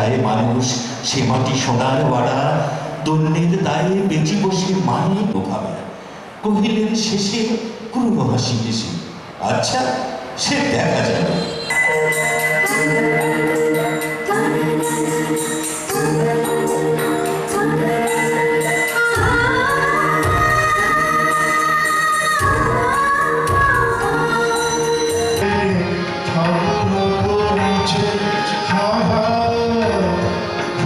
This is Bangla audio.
দায়ে মানুষ, সে মাটি সোনার বাড়া। দৈন্যের দায়ে বেঁচে বসে মানে ভাবে কহিলেন, শেষে ক্রুরহাসি হেসে আচ্ছা সে দেখা যাবে।